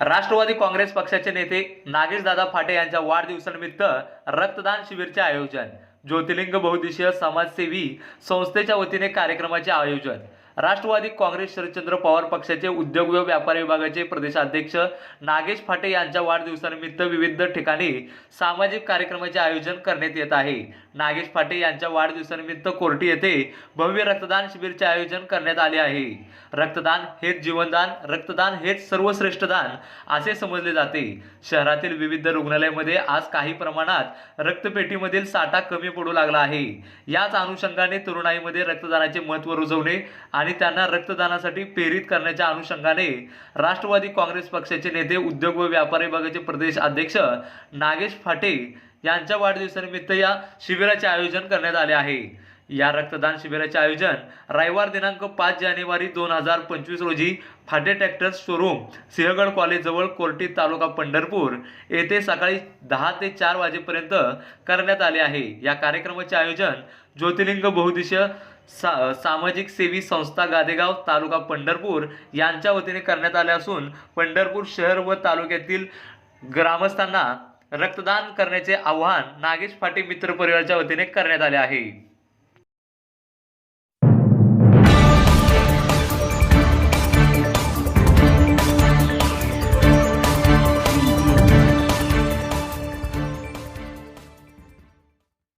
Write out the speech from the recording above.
राष्ट्रवादी काँग्रेस पक्षाचे नेते नागेशदादा फाटे यांच्या वाढदिवसानिमित्त रक्तदान शिबिरचे आयोजन. ज्योतिर्लिंग बहुदिशीय समाजसेवी संस्थेच्या वतीने कार्यक्रमाचे आयोजन. राष्ट्रवादी काँग्रेस शरदचंद्र पवार पक्षाचे उद्योग व व्यापार विभागाचे प्रदेशाध्यक्ष नागेश फाटे यांच्या वाढदिवसानिमित्त विविध ठिकाणी सामाजिक कार्यक्रमाचे आयोजन करण्यात येत आहे. नागेश फाटे यांच्या वाढदिवसानिमित्त कोर्टी येथे भव्य रक्तदान शिबिरचे आयोजन करण्यात आले आहे. रक्तदान हेच जीवनदान रक्तदान हेच सर्वश्रेष्ठ दान असे समजले जाते. शहरातील विविध रुग्णालयामध्ये आज काही प्रमाणात रक्तपेटीमधील साठा कमी पडू लागला आहे. याच अनुषंगाने तरुणाईमध्ये रक्तदानाचे महत्त्व रुजवणे आणि त्यांना रक्तदानासाठी प्रेरित करण्याच्या अनुषंगाने राष्ट्रवादी काँग्रेस पक्षाचे नेते उद्योग व व्यापार विभागाचे प्रदेश अध्यक्ष नागेश फाटे यांच्या वाढदिवसानिमित्त या शिबिराचे आयोजन करण्यात आले आहे. या रक्तदान शिबिराचे आयोजन रविवार दिनांक पाच जानेवारी दोन हजार पंचवीस रोजी फाटे ट्रॅक्टर्स शोरूम सिंहगड कॉलेजजवळ कोर्टी तालुका पंढरपूर येथे सकाळी दहा ते चार वाजेपर्यंत करण्यात आले आहे. या कार्यक्रमाचे आयोजन ज्योतिर्लिंग बहुदिशीय सा सामाजिक सेवी संस्था गादेगाव तालुका पंढरपूर यांच्या वतीने करण्यात आले असून पंढरपूर शहर व तालुक्यातील ग्रामस्थांना रक्तदान करण्याचे आवाहन नागेश फाटे मित्र परिवाराच्या वतीने करण्यात आले आहे.